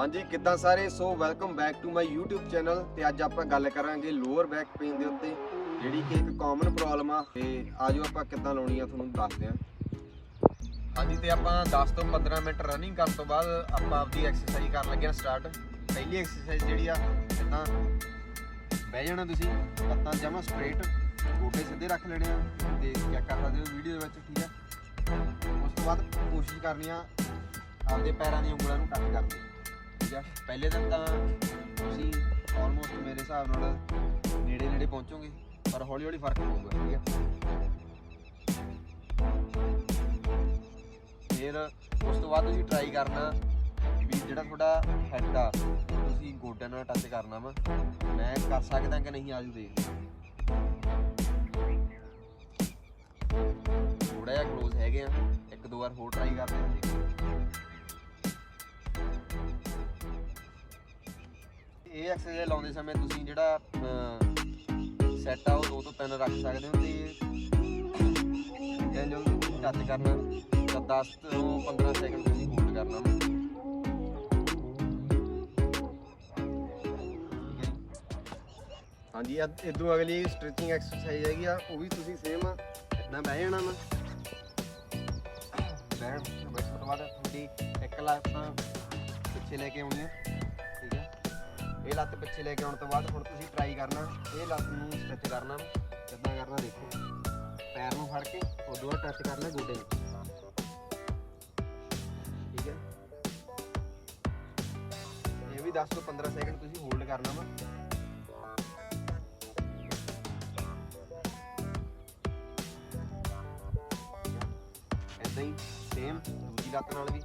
ਹਾਂਜੀ, ਕਿੱਦਾਂ ਸਾਰੇ? So welcome back to my YouTube channel ਤੇ ਅੱਜ ਆਪਾਂ ਗੱਲ ਕਰਾਂਗੇ ਲੋਅਰ ਬੈਕ ਪੇਨ ਦੇ ਉੱਤੇ, ਜਿਹੜੀ ਕਿ ਇੱਕ ਕਾਮਨ ਪ੍ਰੋਬਲਮ ਆ। ਤੇ ਆਜੋ ਆਪਾਂ ਕਿੱਦਾਂ ਲਾਉਣੀ ਆ, ਤੁਹਾਨੂੰ ਦੱਸਦੇ ਆ। ਹਾਂਜੀ, ਤੇ ਆਪਾਂ 10 ਤੋਂ 15 ਮਿੰਟ ਰਨਿੰਗ ਕਰਨ ਤੋਂ ਬਾਅਦ ਆਪਾਂ ਆਪਦੀ ਐਕਸਰਸਾਈਜ਼ ਕਰਨ ਲੱਗੇ ਆ ਸਟਾਰਟ ਪਹਿਲੀ ਐਕਸਰਸਾਈਜ਼ ਜਿਹੜੀ ਆ ਕਿੱਦਾਂ ਬਹਿ ਜਾਣਾ ਤੁਸੀਂ ਲੱਤਾਂ ਜਮਾ ਸਟ੍ਰੇਟ ਗੋਡੇ ਸਿੱਧੇ ਰੱਖ ਲੈਣੇ ਆ, ਤੇ ਚੈੱਕ ਕਰ ਸਕਦੇ ਹੋ ਵੀਡੀਓ ਦੇ ਵਿੱਚ, ਠੀਕ ਆ? ਉਸ ਤੋਂ ਬਾਅਦ ਕੋਸ਼ਿਸ਼ ਕਰਨੀ ਆ, ਆਪਦੇ ਪੈਰਾਂ ਦੀਆਂ ਉਂਗਲਾਂ ਨੂੰ ਟੱਚ ਕਰਨ। ਦੀ ਠੀਕ ਆ। ਪਹਿਲੇ ਦਿਨ ਤਾਂ ਤੁਸੀਂ ਆਲਮੋਸਟ ਮੇਰੇ ਹਿਸਾਬ ਨਾਲ ਨੇੜੇ ਨੇੜੇ ਪਹੁੰਚੋਗੇ, ਪਰ ਹੌਲੀ ਹੌਲੀ ਫ਼ਰਕ ਪਊਗਾ, ਠੀਕ ਆ। ਫਿਰ ਉਸ ਤੋਂ ਬਾਅਦ ਤੁਸੀਂ ਟਰਾਈ ਕਰਨਾ ਵੀ ਜਿਹੜਾ ਤੁਹਾਡਾ ਹੈਡ ਆ, ਤੁਸੀਂ ਗੋਡਿਆਂ ਨਾਲ ਟੱਚ ਕਰਨਾ ਵਾ। ਮੈਂ ਕਰ ਸਕਦਾ ਕਿ ਨਹੀਂ ਆਜੂ ਦੇਖ ਥੋੜਾ ਜਿਹਾ ক্লোਜ਼ ਹੈਗੇ ਆ। ਇੱਕ ਦੋ ਵਾਰ ਹੋਰ ਟਰਾਈ ਕਰਦੇ ਹਾਂ ਇਹ ਐਕਸਰਸਾਈਜ਼ ਲਾਉਂਦੇ ਸਮੇਂ ਤੁਸੀਂ ਜਿਹੜਾ ਸੈੱਟ ਆ ਉਹ ਦੋ ਤੋਂ ਤਿੰਨ ਰੱਖ ਸਕਦੇ ਹੋ ਤੇ ਜਾਂ ਜੋ ਤੁਸੀਂ ਟੱਚ ਕਰਨਾ ਤਾਂ 10 ਤੋਂ 15 ਸੈਕਿੰਡ ਤੁਸੀਂ ਹੋਲਡ ਕਰਨਾ। ਹਾਂਜੀ ਇਹ- ਇਦੋਂ ਅਗਲੀ ਸਟ੍ਰੈਚਿੰਗ ਐਕਸਰਸਾਈਜ਼ ਹੈਗੀ ਆ, ਉਹ ਵੀ ਤੁਸੀਂ ਸੇਮ ਇਦਾਂ ਬਹਿ ਜਾਣਾ ਵਾ। ਬਹਿਣ, ਬੈਠਣ ਤੋਂ ਬਾਅਦ ਤੁਹਾਡੀ ਇੱਕ ਲੱਤ ਪਿੱਛੇ ਲੈ ਕੇ ਆਉਣੀ ਆ। ਲੱਤ ਪਿੱਛੇ ਲੈ ਕੇ ਆਉਣ ਤੋਂ ਬਾਅਦ ਹੁਣ ਤੁਸੀਂ ਟਰਾਈ ਕਰਨਾ, ਇਹ ਲੱਤ ਨੂੰ ਸਟਿਚ ਕਰਨਾ ਕਿੱਦਾਂ ਕਰਨਾ ਦੇਖੋ। ਪੈਰ ਨੂੰ ਫੜ ਕੇ ਉਦੋਂ ਬਾਅਦ ਟੱਚ ਕਰਨਾ ਗੋਡੇ ਨੂੰ। ਠੀਕ ਹੈ? ਇਹ ਵੀ 10 ਤੋਂ 15 ਸੈਕਿੰਡ ਤੁਸੀਂ ਹੋਲਡ ਕਰਨਾ ਵਾ। ਏਦਾਂ ਹੀ ਸੇਮ ਦੂਜੀ ਲੱਤ ਨਾਲ ਵੀ।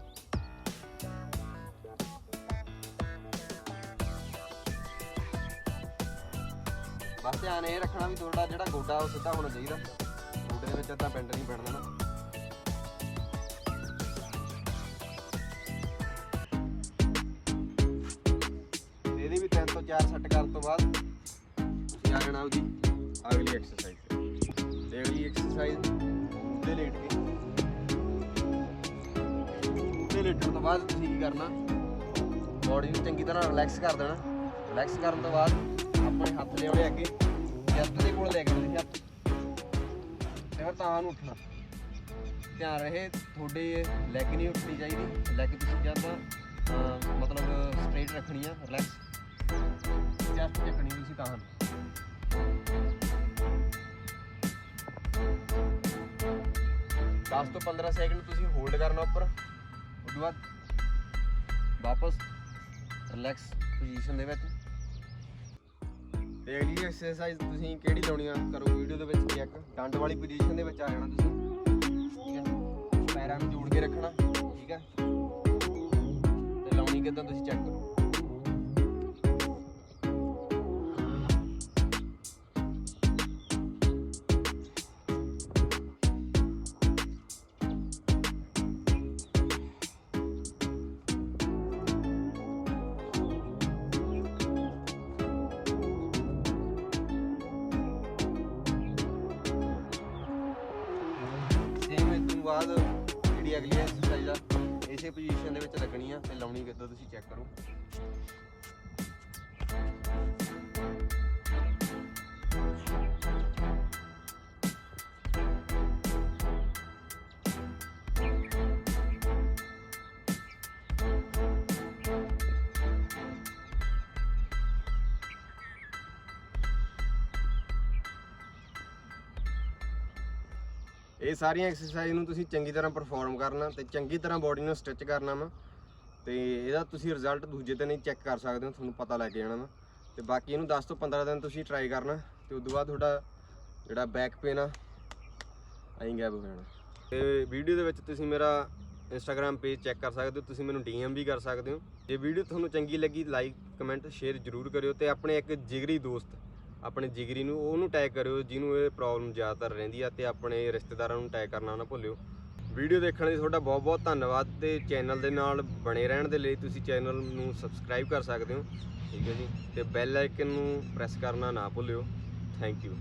ਬਸ ਧਿਆਨ ਇਹ ਰੱਖਣਾ ਵੀ ਤੁਹਾਡਾ ਜਿਹੜਾ ਗੋਡਾ ਉਹ ਸਿੱਧਾ ਹੋਣਾ ਚਾਹੀਦਾ। ਗੋਡੇ ਦੇ ਵਿੱਚ ਏਦਾਂ ਪਿੰਡ ਨਹੀਂ ਪੈਣਾ ਨਾ। ਇਹਦੀ ਵੀ 3 ਤੋਂ 4 ਸੈੱਟ ਕਰਨ ਤੋਂ ਬਾਅਦ ਤੁਸੀਂ ਆ ਜਾਣਾ ਉਹਦੀ ਅਗਲੀ ਐਕਸਰਸਾਈਜ਼ ਤੇ। ਅਗਲੀ ਐਕਸਰਸਾਈਜ਼ ਉੱਤੇ ਲੇਟ ਕੇ। ਉੱਤੇ ਲੇਟਣ ਤੋਂ ਬਾਅਦ ਤੁਸੀਂ ਕੀ ਕਰਨਾ? ਬਾਡੀ ਨੂੰ ਚੰਗੀ ਤਰ੍ਹਾਂ ਰਿਲੈਕਸ ਕਰ ਦੇਣਾ। ਰਿਲੈਕਸ ਕਰਨ ਤੋਂ ਬਾਅਦ ਆਪਣੇ ਹੱਥ ਲਿਆਉਣੇ ਅੱਗੇ ਚੈਸਟ ਦੇ ਕੋਲ ਲੈ ਕੇ ਆਉਣੇ ਹੱਥ ਤੇ ਫਿਰ ਤਾਂ ਨੂੰ ਉੱਠਣਾ। ਧਿਆਨ ਰਹੇ ਤੁਹਾਡੇ ਲੈਗ ਨਹੀਂ ਉੱਠਣੀ ਚਾਹੀਦੀ। ਲੈਗ ਤੁਸੀਂ ਜ਼ਿਆਦਾ ਮਤਲਬ ਸਟ੍ਰੇਟ ਰੱਖਣੀ ਆ ਰਿਲੈਕਸ ਚੈਸਟ ਚੱਕਣੀ ਤੁਸੀਂ ਤਾਂ। ਦਸ ਤੋਂ 15 ਸੈਕਿੰਡ ਤੁਸੀਂ ਹੋਲਡ ਕਰਨਾ ਉੱਪਰ। ਉਸ ਤੋਂ ਬਾਅਦ ਵਾਪਸ ਰਿਲੈਕਸ ਪੋਜੀਸ਼ਨ ਦੇ ਵਿੱਚ। ਤੇ ਅਗਲੀ ਐਕਸਰਸਾਈਜ਼ ਤੁਸੀਂ ਕਿਹੜੀ ਲਾਉਣੀ ਆ? ਕਰੋ ਵੀਡੀਓ ਦੇ ਵਿੱਚ ਚੈੱਕ ਡੰਡ ਵਾਲੀ ਪੋਜੀਸ਼ਨ ਦੇ ਵਿੱਚ ਆ ਜਾਣਾ ਤੁਸੀਂ। ਠੀਕ ਹੈ। ਪੈਰਾਂ ਨੂੰ ਜੋੜ ਕੇ ਰੱਖਣਾ। ਬਾਅਦ ਜਿਹੜੀ ਅਗਲੀ ਐਕਸਰਸਾਈਜ਼ ਆ, ਇਸੇ ਪੋਜੀਸ਼ਨ ਦੇ ਵਿੱਚ ਲੱਗਣੀ ਆ, ਤੇ ਲਾਉਣੀ ਕਿੱਦਾਂ ਤੁਸੀਂ ਚੈੱਕ ਕਰੋ। ਇਹ ਸਾਰੀਆਂ ਐਕਸਰਸਾਈਜ਼ ਨੂੰ ਤੁਸੀਂ ਚੰਗੀ ਤਰ੍ਹਾਂ ਪਰਫਾਰਮ ਕਰਨਾ ਤੇ ਚੰਗੀ ਤਰ੍ਹਾਂ ਬਾਡੀ ਨੂੰ ਸਟਿਚ ਕਰਨਾ ਵਾ। ਤੇ ਇਹਦਾ ਤੁਸੀਂ ਰਿਜ਼ਲਟ ਦੂਜੇ ਦਿਨ ਹੀ ਚੈੱਕ ਕਰ ਸਕਦੇ ਹੋ, ਤੁਹਾਨੂੰ ਪਤਾ ਲੱਗ ਜਾਣਾ ਵਾ। ਤੇ ਬਾਕੀ ਇਹਨੂੰ 10 ਤੋਂ 15 ਦਿਨ ਤੁਸੀਂ ਟਰਾਈ ਕਰਨਾ, ਤੇ ਉਸ ਤੋਂ ਬਾਅਦ ਤੁਹਾਡਾ ਜਿਹੜਾ ਬੈਕ ਪੇਨ ਆ ਐਂ ਗਾਇਬ ਹੋ ਜਾਣਾ। ਤੇ ਵੀਡੀਓ ਦੇ ਵਿੱਚ ਤੁਸੀਂ ਮੇਰਾ ਇੰਸਟਾਗ੍ਰam ਪੇਜ ਚੈੱਕ ਕਰ ਸਕਦੇ ਹੋ, ਤੁਸੀਂ ਮੈਨੂੰ ਡੀਐਮ ਵੀ ਕਰ ਸਕਦੇ ਹੋ। ਜੇ ਵੀਡੀਓ ਤੁਹਾਨੂੰ ਚੰਗੀ ਲੱਗੀ ਲਾਈਕ ਕਮੈਂਟ ਸ਼ੇਅਰ ਜ਼ਰੂਰ ਕਰਿਓ ਤੇ ਆਪਣੇ ਇੱਕ ਜਿਗਰੀ ਦੋਸਤ ਆਪਣੇ ਜਿਗਰੀ ਨੂੰ, ਉਹਨੂੰ ਟੈਗ ਕਰਿਓ, ਜਿਹਨੂੰ ਇਹ ਪ੍ਰੋਬਲਮ ਜ਼ਿਆਦਾਤਰ ਰਹਿੰਦੀ ਆ ਤੇ ਆਪਣੇ ਰਿਸ਼ਤੇਦਾਰਾਂ ਨੂੰ ਟੈਗ ਕਰਨਾ ਨਾ ਭੁੱਲਿਓ। ਵੀਡੀਓ ਦੇਖਣ ਲਈ ਤੁਹਾਡਾ ਬਹੁਤ ਬਹੁਤ ਧੰਨਵਾਦ ਤੇ ਚੈਨਲ ਦੇ ਨਾਲ ਬਣੇ ਰਹਿਣ ਦੇ ਲਈ ਤੁਸੀਂ ਚੈਨਲ ਨੂੰ ਸਬਸਕ੍ਰਾਈਬ ਕਰ ਸਕਦੇ ਹੋ। ਠੀਕ ਹੈ ਜੀ? ਤੇ ਬੈਲ ਆਈਕਨ ਨੂੰ ਪ੍ਰੈਸ ਕਰਨਾ ਨਾ ਭੁੱਲਿਓ। Thank you